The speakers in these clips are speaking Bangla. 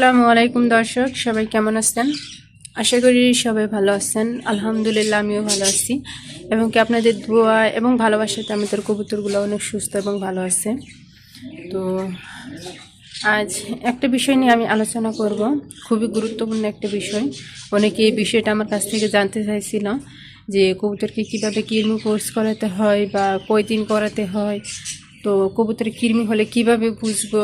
আসসালামু আলাইকুম দর্শক, সবাই কেমন আছেন? আশা করি সবাই ভালো আছেন। আলহামদুলিল্লাহ, আমিও ভালো আছি। এবং কি আপনাদের দোয়া এবং ভালোবাসাতে আমাদের কবুতরগুলো অনেক সুস্থ এবং ভালো আছে। তো আজ একটা বিষয় নিয়ে আমি আলোচনা করব। খুবই গুরুত্বপূর্ণ একটা বিষয়। অনেকে এই বিষয়টা আমার কাছ থেকে জানতে চাইছিল যে কবুতরকে কীভাবে কৃমি কোর্স করাতে হয় বা কয়দিন করাতে হয়। তো কবুতরের কৃমি হলে কীভাবে বুঝব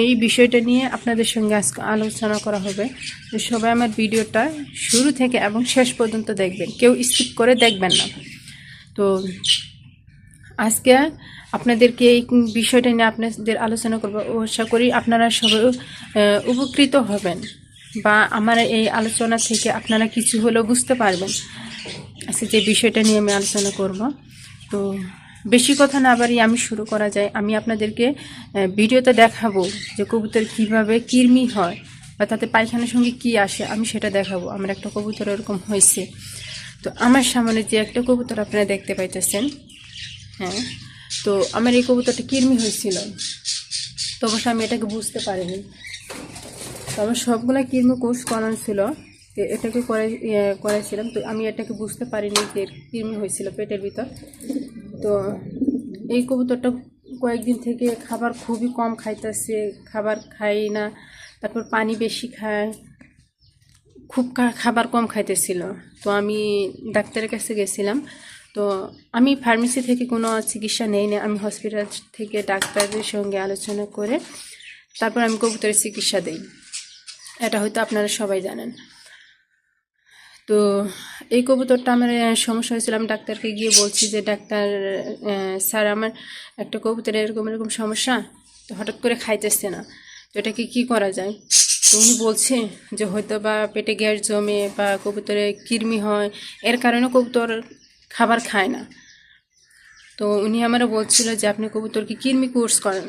এই বিষয়টা নিয়ে আপনাদের সঙ্গে আজকে আলোচনা করা হবে। তো সবাই আমার ভিডিওটা শুরু থেকে এবং শেষ পর্যন্ত দেখবেন। কেউ স্কিপ করে দেখবেন না। তো আজকে আপনাদেরকে এই বিষয়টা নিয়ে আপনাদের আলোচনা করব। আশা করি আপনারা সবাই উপকৃত হবেন বা আমার এই আলোচনা থেকে আপনারা কিছু হলেও বুঝতে পারবেন। আজকে যে বিষয়টা নিয়ে আমি আলোচনা করব। তো বেশি কথা না বাড়ি আমি শুরু করা যায়। আমি আপনাদেরকে ভিডিওতে দেখাবো যে কবুতর কীভাবে কৃমি হয় বা তাতে পায়খানার সঙ্গে কি আসে, আমি সেটা দেখাবো। আমার একটা কবুতর এরকম হয়েছে। তো আমার সামনে যে একটা কবুতর আপনারা দেখতে পাইতেছেন হ্যাঁ তো আমার এই কবুতরটা কৃমি হয়েছিল। তো অবশ্য আমি এটাকে বুঝতে পারিনি। তো আমার সবগুলা কৃমি কোর্স করানো ছিল। এটাকে করে ইয়ে করাইছিলাম। তো আমি এটাকে বুঝতে পারিনি যে কৃমি হয়েছিল পেটের ভিতর। তো এই কবুতরটা কয়েকদিন থেকে খাবার খুবই কম খাইতেছে, খাবার খাই না, তারপর পানি বেশি খায়, খুব খাবার কম খাইতেছিল। তো আমি ডাক্তারের কাছে গেছিলাম, তো আমি ফার্মেসি থেকে কোনো চিকিৎসা নেই না, আমি হসপিটাল থেকে ডাক্তারদের সঙ্গে আলোচনা করে তারপর আমি কবুতরের চিকিৎসা দিই। এটা হয়তো আপনারা সবাই জানেন। তো এই কবুতরটা আমার সমস্যা হয়েছিল। আমি ডাক্তারকে গিয়ে বলছি যে, ডাক্তার স্যার, আমার একটা কবুতরের এরকম এরকম সমস্যা, তো হঠাৎ করে খাইতেছে না। তো এটাকে কি করা যায়? তো উনি বলছে যে হয়তো বা পেটে গ্যাস জমে বা কবুতরে কৃমি হয়, এর কারণে কবুতর খাবার খায় না। তো উনি আমারও বলছিল যে, আপনি কবুতরকে কৃমি কোর্স করেন,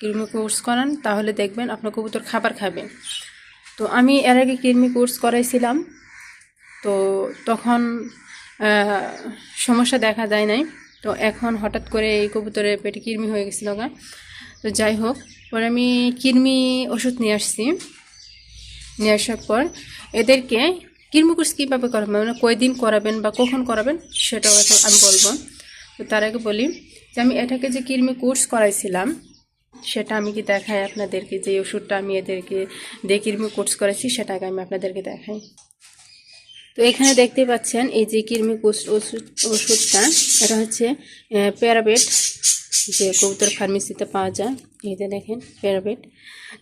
কৃমি কোর্স করান, তাহলে দেখবেন আপনার কবুতর খাবার খাবে। তো আমি এর আগে কৃমি কোর্স করাইছিলাম তো তখন সমস্যা দেখা যায় নাই। তো এখন হঠাৎ করে এই কবুতরের পেটে কৃমি হয়ে গেছিল গা। তো যাই হোক, পরে আমি কৃমি ওষুধ নিয়ে আসছি। নিয়ে আসার পর এদেরকে কৃমি কোর্স কীভাবে করাবেন মানে কয়দিন করাবেন বা কখন করাবেন সেটাও এখন আমি বলব। তো তার আগে বলি যে আমি এটাকে যে কৃমি কোর্স করাইছিলাম, সেটা আমি কি দেখাই আপনাদেরকে? যে ওষুধটা আমি এদেরকে দিয়ে কৃমি কোর্স করেছি সেটাকে আমি আপনাদেরকে দেখাই। তো এখানে দেখতে পাচ্ছেন এই যে কৃমি ওষুধ ওষুধটা, এটা হচ্ছে প্যারাবেট, যে কবুতর ফার্মেসিতে পাওয়া যায়। এই যে দেখেন, প্যারাবেট।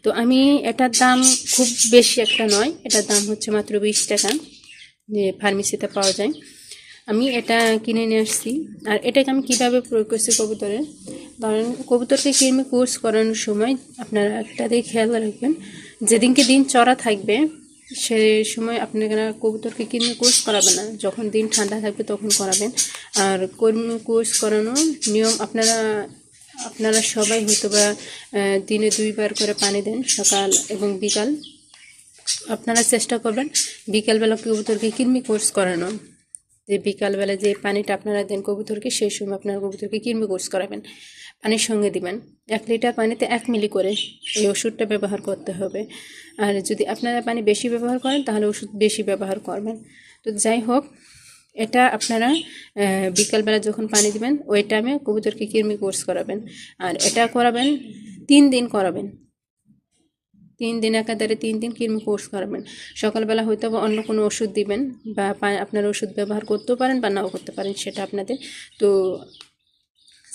তো আমি এটার দাম খুব বেশি একটা নয়, এটার দাম হচ্ছে মাত্র বিশ টাকা, যে ফার্মেসিতে পাওয়া যায়। আমি এটা কিনে নিয়ে আসছি। আর এটাকে আমি কীভাবে প্রয়োগ করছি কবুতরে কারণ কবুতরকে কৃমি কোর্স করানোর সময় আপনারা একটা দিয়ে খেয়াল রাখবেন, যেদিনকে দিন চড়া থাকবে সে সময় আপনারা কবুতরকে কৃমি কোর্স করাবেন না। যখন দিন ঠান্ডা থাকবে তখন করাবেন। আর কর্মী কোর্স করানোর নিয়ম আপনারা আপনারা সবাই হয়তো বা দিনে দুইবার করে পানি দেন সকাল এবং বিকাল। আপনারা চেষ্টা করবেন বিকালবেলা কবুতরকে কৃমি কোর্স করানো যে বিকালবেলা যে পানিটা আপনারা দেন কবুতরকে, সেই সময় আপনার কবুতরকে কৃমি কোর্স করাবেন। পানির সঙ্গে দিবেন। এক লিটার পানিতে এক মিলি করে এই ওষুধটা ব্যবহার করতে হবে। আর যদি আপনারা পানি বেশি ব্যবহার করেন, তাহলে ওষুধ বেশি ব্যবহার করবেন। তো যাই হোক, এটা আপনারা বিকালবেলা যখন পানি দিবেন, ওই টাইমে কবুতরকে কৃমি কোর্স করাবেন। আর এটা করাবেন, তিন দিন করাবেন। তিন দিন একাধারে তিন দিন কৃমি কোর্স করাবেন। সকালবেলা হয়তো বা অন্য কোনো ওষুধ দিবেন বা আপনার ওষুধ ব্যবহার করতেও পারেন বা নাও করতে পারেন, সেটা আপনাদের। তো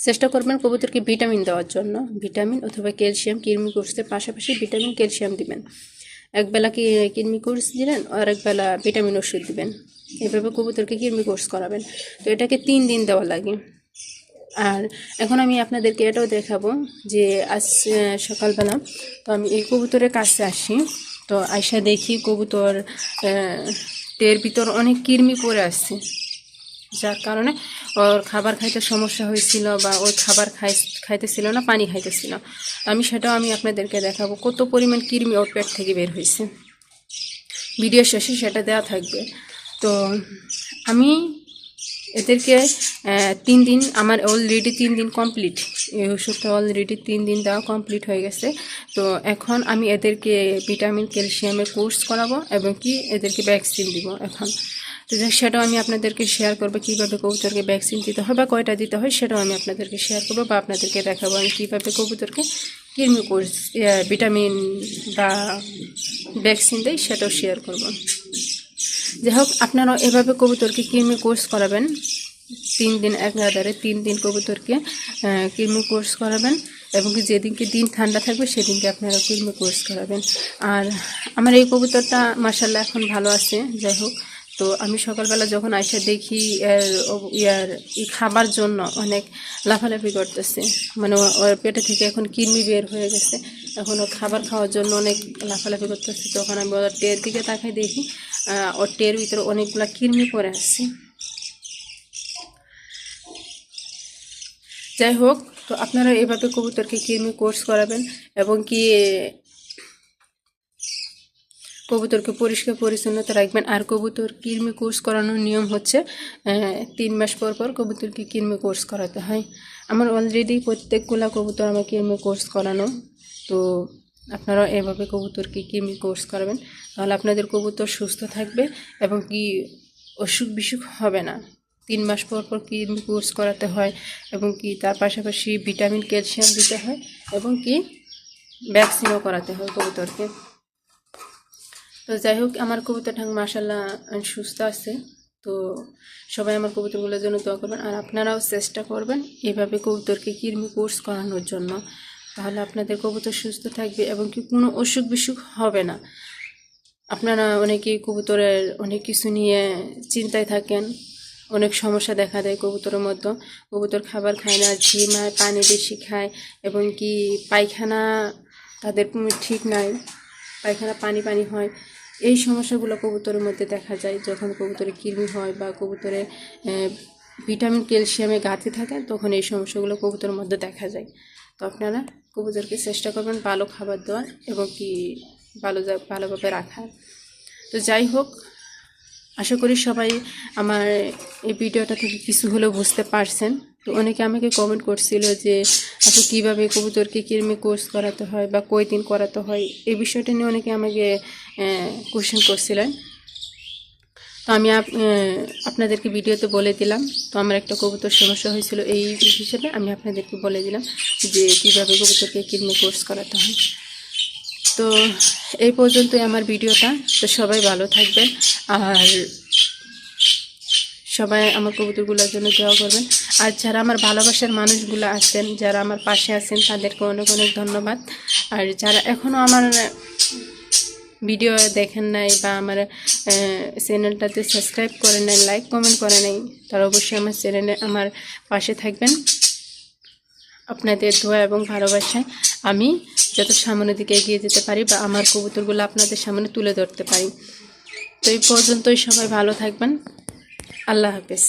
চেষ্টা করবেন কবুতরকে ভিটামিন দেওয়ার জন্য। ভিটামিন অথবা ক্যালসিয়াম কৃমি কোর্সের পাশাপাশি ভিটামিন, ক্যালসিয়াম দিবেন। একবেলা কি কৃমি কোর্স দিলেন আর একবেলা ভিটামিন ওষুধ দিবেন। এভাবে কবুতরকে কৃমি কোর্স করাবেন। তো এটাকে তিন দিন দেওয়া লাগে। আর এখন আমি আপনাদেরকে এটাও দেখাবো যে আজ সকালবেলা তো আমি এই কবুতরের কাছে আসি। তো আইসা দেখি কবুতর টের ভিতর অনেক কৃমি পড়ে আসছে যার কারণে ওর খাবার খাইতে সমস্যা হয়েছিল বা ওর খাবার খাই, খাইতেছিল না, পানি খাইতেছিল। আমি সেটাও আমি আপনাদেরকে দেখাবো, কত পরিমাণ কৃমি ওর পেট থেকে বের হয়েছে। ভিডিও শেষে সেটা দেওয়া থাকবে। তো আমি এদেরকে তিন দিন, আমার অলরেডি তিন দিন কমপ্লিট এই ওষুধটা অলরেডি তিন দিন দেওয়া কমপ্লিট হয়ে গেছে। তো এখন আমি এদেরকে ভিটামিন ক্যালসিয়ামের কোর্স করাবো এবং কি এদেরকে ভ্যাকসিন দিব। এখন তো সেটাও আমি আপনাদেরকে শেয়ার করব, কীভাবে কবুতরকে ভ্যাকসিন দিতে হয় বা কয়টা দিতে হয়, সেটাও আমি আপনাদেরকে শেয়ার করব বা আপনাদেরকে দেখাবো আমি কীভাবে কবুতরকে কৃমি কোর্স ভিটামিন বা ভ্যাকসিন দেয় সেটাও শেয়ার করব। যাই হোক, আপনারাও এভাবে কবুতরকে কৃমি কোর্স করাবেন, তিন দিন এক একাধারে তিন দিন কবুতরকে কৃমি কোর্স করাবেন এবং যেদিনকে দিন ঠান্ডা থাকবে সেদিনকে আপনারা কৃমি কোর্স করাবেন। আর আমার এই কবুতরটা মাসাল্লাহ এখন ভালো আছে, যাই হোক। তো আমি সকালবেলা যখন আইসা দেখি ইয়ার খাবার জন্য অনেক লাফালাফি করতেছে। মানে ওর পেটে থেকে এখন কৃমি বের হয়ে গেছে। এখন ও খাবার খাওয়ার জন্য অনেক লাফালাফি করতেছে। তখন আমি ওর টের দিকে তাকাই দেখি ওর টের ভিতরে অনেকগুলা কৃমি পড়ে আসছে যাই হোক, তো আপনারা এভাবে কবুতরকে কৃমি কোর্স করাবেন এবং কি কবুতরকে পরিষ্কার পরিচ্ছন্নতা রাখবেন। আর কবুতর কৃমি কোর্স করানোর নিয়ম হচ্ছে তিন মাস পর পর কবুতরকে কৃমি কোর্স করাতে হয়। আমার অলরেডি প্রত্যেকগুলা কবুতর আমার কৃমি কোর্স করানো, তো আপনারা এভাবে কবুতরকে কৃমি কোর্স করাবেন। তাহলে আপনাদের কবুতর সুস্থ থাকবে এবং কি অসুখ বিসুখ হবে না। তিন মাস পর পর কৃমি কোর্স করাতে হয় এবং কি তার পাশাপাশি ভিটামিন, ক্যালসিয়াম দিতে হয় এবং কি ভ্যাকসিনও করাতে হয় কবুতরকে। তো যাই হোক, আমার কবুতর ঠাং মাসাল্লাহ সুস্থ আছে। তো সবাই আমার কবুতরগুলোর জন্য দোয়া করবেন। আর আপনারাও চেষ্টা করবেন এভাবে কবুতরকে কৃমি কোর্স করানোর জন্য। তাহলে আপনাদের কবুতর সুস্থ থাকবে এবং কি কোনো অসুখ বিসুখ হবে না। আপনারা অনেকেই কবুতরের অনেক কিছু নিয়ে চিন্তায় থাকেন, অনেক সমস্যা দেখা দেয় কবুতরের মধ্যে। কবুতর খাবার খায় না ঝিমায় পানি বেশি খায় এবং কি পায়খানা তাদের ঠিক নাই। পায়খানা পানি পানি হয়। এই সমস্যাগুলো কবুতরের মধ্যে দেখা যায়। যখন কবুতরে কৃমি হয় বা কবুতরে ভিটামিন, ক্যালসিয়ামে ঘাটতি থাকে, তখন এই সমস্যাগুলো কবুতরের মধ্যে দেখা যায়। তো আপনারা কবুতরকে চেষ্টা করবেন ভালো খাবার দেওয়ার এবং কি ভালো ভালোভাবে রাখার। তো যাই হোক, আশা করি সবাই আমার এই ভিডিওটা থেকে কিছু হলেও বুঝতে পারছেন। তো অনেকে আমাকে কমেন্ট করছিল যে আচ্ছা কীভাবে কবুতরকে কৃমি কোর্স করাতে হয় বা কয় দিন করাতে হয়? এই বিষয়টা নিয়ে অনেকে আমাকে কোশ্চেন করছিলেন। তো আমি আপ- আপনাদেরকে ভিডিওতে বলে দিলাম। তো আমার একটা কবুতর সমস্যা হয়েছিল এই হিসেবে আমি আপনাদেরকে বলে দিলাম যে, কীভাবে কবুতরকে কৃমি কোর্স করাতে হয়? তো এই পর্যন্তই আমার ভিডিওটা। তো সবাই ভালো থাকবেন। আর সবাই আমার কবুতরগুলোর জন্য দোয়া করবেন। আর যারা আমার ভালোবাসার মানুষগুলো আছেন, যারা আমার পাশে আছেন, তাদেরকে অনেক অনেক ধন্যবাদ। আর যারা এখনও আমার ভিডিও দেখেন নাই বা আমার চ্যানেলটাতে সাবস্ক্রাইব করে নাই, লাইক কমেন্ট করে নাই, তারা অবশ্যই আমার চ্যানেলে আমার পাশে থাকবেন। আপনাদের দোয়া এবং ভালোবাসায় আমি যত সামনের দিকে এগিয়ে যেতে পারি বা আমার কবুতরগুলো আপনাদের সামনে তুলে ধরতে পারি। তো এই পর্যন্তই সবাই ভালো থাকবেন। আল্লাহ হাফেজ।